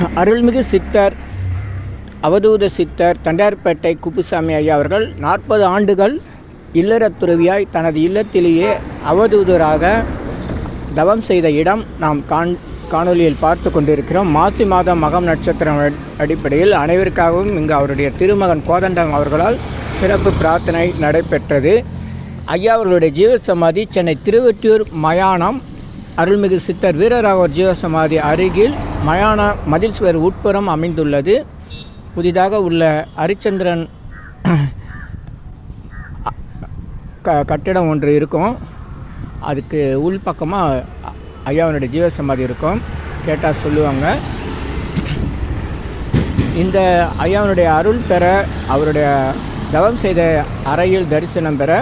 அருள்மிகு சித்தர் அவதூத சித்தர் தண்டையார்பேட்டை குப்புசாமி ஐயா அவர்கள் நாற்பது ஆண்டுகள் இல்லற துறவியாய் தனது இல்லத்திலேயே அவதூதராக தவம் செய்த இடம் நாம் காண் காணொலியில் பார்த்து கொண்டிருக்கிறோம். மாசி மாதம் மகம் நட்சத்திரம் அடி- அடிப்படையில் அனைவருக்காகவும் இங்கு அவருடைய திருமகன் கோதண்டம் அவர்களால் சிறப்பு பிரார்த்தனை நடைபெற்றது. ஐயா அவர்களுடைய ஜீவசமாதி சென்னை திருவெட்டியூர் மயானம் அருள்மிகு சித்தர் வீரராகவர் ஜீவசமாதி அருகில் மயான மதில் சுவர் உட்புறம் அமைந்துள்ளது. புதிதாக உள்ள ஹரிச்சந்திரன் க கட்டிடம் ஒன்று இருக்கும். அதுக்கு உள் பக்கமாக ஐயாவனுடைய ஜீவசமாதி இருக்கும். கேட்டால் சொல்லுவாங்க. இந்த ஐயாவனுடைய அருள் பெற அவருடைய தவம் செய்த அறையில் தரிசனம் பெற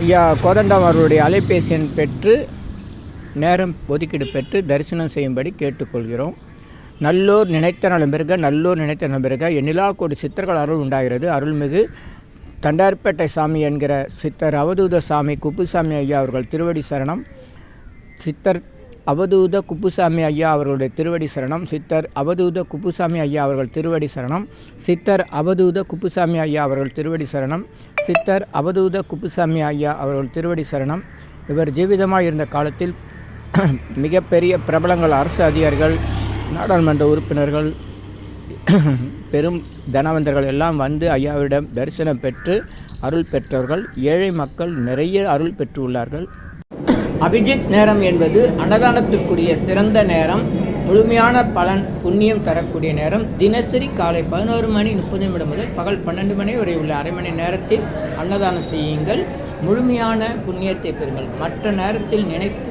ஐயா கோதண்டம் அவருடைய அலைபேசி எண் பெற்று நேரம் ஒதுக்கீடு பெற்று தரிசனம் செய்யும்படி கேட்டுக்கொள்கிறோம். நல்லோர் நினைத்த நலம் பெருக நல்லோர் நினைத்த நலம் பெருக. எண்ணிலா கோடி சித்தர்கள் அருள் உண்டாகிறது. அருள்மிகு தண்டார்பேட்டை சாமி என்கிற சித்தர் அவதூத சாமி குப்புசாமி ஐயா அவர்கள் திருவடி சரணம். சித்தர் அவதூத குப்புசாமி ஐயா அவர்களுடைய திருவடி சரணம். சித்தர் அவதூத குப்புசாமி ஐயா அவர்கள் திருவடி சரணம். சித்தர் அவதூத குப்புசாமி ஐயா அவர்கள் திருவடி சரணம். சித்தர் அவதூத குப்புசாமி ஐயா அவர்கள் திருவடி சரணம். இவர் ஜீவிதமாக இருந்த காலத்தில் மிகப்பெரிய பிரபலங்கள் அரசு அதிகாரிகள் நாடாளுமன்ற உறுப்பினர்கள் பெரும் தனவந்தர்கள் எல்லாம் வந்து ஐயாவிடம் தரிசனம் பெற்று அருள் பெற்றவர்கள். ஏழை மக்கள் நிறைய அருள் பெற்றுள்ளார்கள். அபிஜித் நேரம் என்பது அன்னதானத்திற்குரிய சிறந்த நேரம். முழுமையான பலன் புண்ணியம் தரக்கூடிய நேரம். தினசரி காலை பதினோரு மணி முப்பது நிமிடம் முதல் பகல் பன்னெண்டு மணி வரை உள்ள அரை மணி நேரத்தில் அன்னதானம் செய்யுங்கள். முழுமையான புண்ணியத்தை பெறுங்கள். மற்ற நேரத்தில் நினைத்து